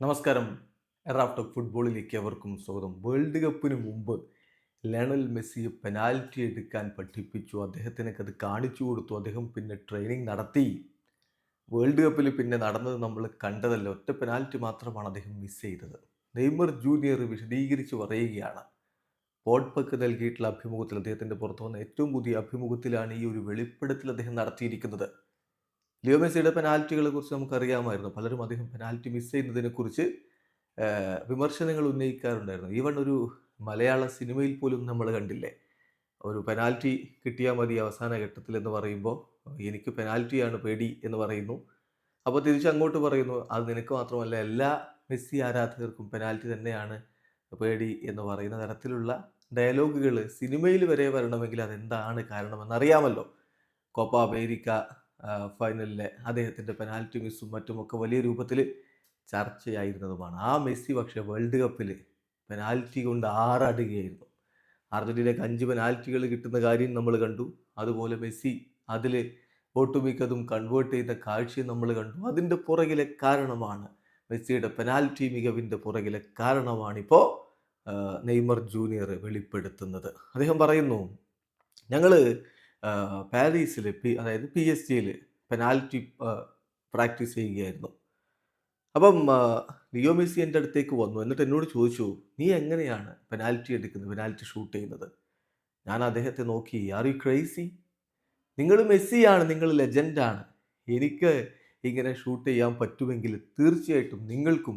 നമസ്കാരം. റാഫ്റ്റർ ഫുട്ബോളിലേക്ക് അവർക്കും സ്വാഗതം. വേൾഡ് കപ്പിന് മുമ്പ് ലയണൽ മെസ്സിയെ പെനാൽറ്റി എടുക്കാൻ പഠിപ്പിച്ചു. അദ്ദേഹത്തിനൊക്കെ അത് കാണിച്ചു കൊടുത്തു. അദ്ദേഹം പിന്നെ ട്രെയിനിങ് നടത്തി. വേൾഡ് കപ്പിൽ പിന്നെ നടന്നത് നമ്മൾ കണ്ടതല്ല? ഒറ്റ പെനാൽറ്റി മാത്രമാണ് അദ്ദേഹം മിസ് ചെയ്തത്. നെയ്മർ ജൂനിയർ വിശദീകരിച്ച് പറയുകയാണ്. പോട്ട്പക്ക് നൽകിയിട്ടുള്ള അഭിമുഖത്തിൽ അദ്ദേഹത്തിന്റെ പുറത്തു വന്ന ഏറ്റവും പുതിയ അഭിമുഖത്തിലാണ് ഈ ഒരു വെളിപ്പെടുത്തൽ അദ്ദേഹം നടത്തിയിരിക്കുന്നത്. ലിയോ മെസ്സിയുടെ പെനാൽറ്റികളെ കുറിച്ച് നമുക്കറിയാമായിരുന്നു. പലരും അദ്ദേഹം പെനാൽറ്റി മിസ് ചെയ്യുന്നതിനെ കുറിച്ച് വിമർശനങ്ങൾ ഉന്നയിക്കാറുണ്ടായിരുന്നു. ഈവൺ ഒരു മലയാള സിനിമയിൽ പോലും നമ്മൾ കണ്ടില്ലേ? ഒരു പെനാൽറ്റി കിട്ടിയാൽ മതി അവസാന ഘട്ടത്തിൽ എന്ന് പറയുമ്പോൾ എനിക്ക് പെനാൽറ്റിയാണ് പേടി എന്ന് പറയുന്നു. അപ്പോൾ തിരിച്ച് അങ്ങോട്ട് പറയുന്നു അത് നിനക്ക് മാത്രമല്ല എല്ലാ മെസ്സി ആരാധകർക്കും പെനാൽറ്റി തന്നെയാണ് പേടി എന്ന് പറയുന്ന തരത്തിലുള്ള ഡയലോഗുകൾ സിനിമയിൽ വരെ വരണമെങ്കിൽ അതെന്താണ് കാരണമെന്ന് അറിയാമല്ലോ. കോപ്പ അമേരിക്ക ഫൈനലിലെ അദ്ദേഹത്തിന്റെ പെനാൽറ്റി മിസ്സും മറ്റുമൊക്കെ വലിയ രൂപത്തിൽ ചർച്ചയായിരുന്നതുമാണ്. ആ മെസ്സി പക്ഷേ വേൾഡ് കപ്പിൽ പെനാൽറ്റി കൊണ്ട് ആറാടുകയായിരുന്നു. അർജന്റീനക്ക് അഞ്ച് പെനാൽറ്റികൾ കിട്ടുന്ന കാര്യം നമ്മൾ കണ്ടു. അതുപോലെ മെസ്സി അതിൽ ഒട്ടുമിക്കതും കൺവേർട്ട് ചെയ്യുന്ന കാഴ്ചയും നമ്മൾ കണ്ടു. അതിന്റെ പുറകിലെ കാരണമാണ് മെസ്സിയുടെ പെനാൽറ്റി മികവിന്റെ പുറകിലെ കാരണമാണിപ്പോൾ നെയ്മർ ജൂനിയർ വെളിപ്പെടുത്തുന്നത്. അദ്ദേഹം പറയുന്നു ഞങ്ങൾ പാരീസിൽ പി അതായത് പി എസ് ജിയിൽ പെനാൽറ്റി പ്രാക്ടീസ് ചെയ്യുകയായിരുന്നു. അപ്പം ലിയോ മെസ്സി എന്റെ അടുത്തേക്ക് വന്നു. എന്നിട്ട് എന്നോട് ചോദിച്ചു നീ എങ്ങനെയാണ് പെനാൽറ്റി എടുക്കുന്നത് പെനാൽറ്റി ഷൂട്ട് ചെയ്യുന്നത്? ഞാൻ അദ്ദേഹത്തെ നോക്കി ആർ യു ക്രൈസി നിങ്ങൾ മെസ്സിയാണ് നിങ്ങൾ ലെജൻഡാണ് എനിക്ക് ഇങ്ങനെ ഷൂട്ട് ചെയ്യാൻ പറ്റുമെങ്കിൽ തീർച്ചയായിട്ടും നിങ്ങൾക്കും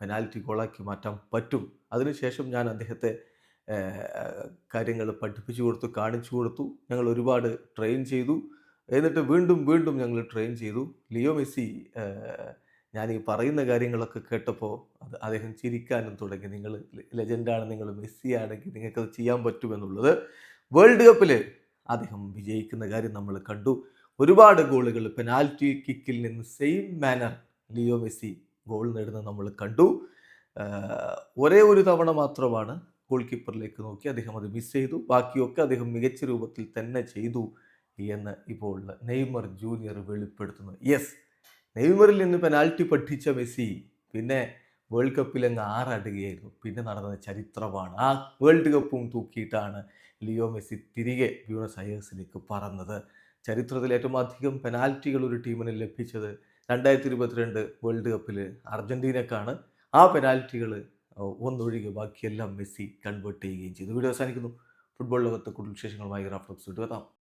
പെനാൽറ്റി ഗോളാക്കി മാറ്റാൻ പറ്റും. അതിനുശേഷം ഞാൻ അദ്ദേഹത്തെ കാര്യങ്ങൾ പഠിപ്പിച്ചു കൊടുത്തു കാണിച്ചു കൊടുത്തു ഞങ്ങൾ ഒരുപാട് ട്രെയിൻ ചെയ്തു. എന്നിട്ട് വീണ്ടും വീണ്ടും ഞങ്ങൾ ട്രെയിൻ ചെയ്തു. ലിയോ മെസ്സി ഞാൻ ഈ പറയുന്ന കാര്യങ്ങളൊക്കെ കേട്ടപ്പോൾ അത് അദ്ദേഹം ചിരിക്കാനും തുടങ്ങി. നിങ്ങൾ ലെജൻഡാണ് നിങ്ങൾ മെസ്സി ആണെങ്കിൽ നിങ്ങൾക്കത് ചെയ്യാൻ പറ്റുമെന്നുള്ളത് വേൾഡ് കപ്പിൽ അദ്ദേഹം വിജയിക്കുന്ന കാര്യം നമ്മൾ കണ്ടു. ഒരുപാട് ഗോളുകൾ പെനാൽറ്റി കിക്കിൽ നിന്ന് same manner Leo Messi goal നേടുന്നത് നമ്മൾ കണ്ടു. ഒരേ ഒരു തവണ മാത്രമാണ് ഗോൾ കീപ്പറിലേക്ക് നോക്കി അദ്ദേഹം അത് മിസ് ചെയ്തു. ബാക്കിയൊക്കെ അദ്ദേഹം മികച്ച രൂപത്തിൽ തന്നെ ചെയ്തു എന്ന് ഇപ്പോൾ നെയ്മർ ജൂനിയർ വെളിപ്പെടുത്തുന്നു. യെസ് നെയ്മറിൽ നിന്ന് പെനാൽറ്റി പഠിച്ച മെസ്സി പിന്നെ വേൾഡ് കപ്പിൽ അങ്ങ് ആറടുകയായിരുന്നു. പിന്നെ നടന്ന ചരിത്രമാണ്. ആ വേൾഡ് കപ്പും തൂക്കിയിട്ടാണ് ലിയോ മെസ്സി തിരികെ ബ്യൂണസ് അയേഴ്സിലേക്ക് പറന്നത്. ചരിത്രത്തിൽ ഏറ്റവും അധികം പെനാൽറ്റികൾ ഒരു ടീമിന് ലഭിച്ചത് രണ്ടായിരത്തി ഇരുപത്തിരണ്ട് വേൾഡ് കപ്പിൽ അർജന്റീനക്കാണ് ആ പെനാൽറ്റികൾ ഒന്നൊഴികെ ബാക്കിയെല്ലാം മെസ്സി കൺവേർട്ട് ചെയ്യുകയും ചെയ്തു. വീഡിയോ അവസാനിക്കുന്നു. ഫുട്ബോൾ ലോകത്തെ കൂടുതൽ വിശേഷങ്ങളുമായി റാഫ്ലോക്സ് വിട്ടുവെത്താം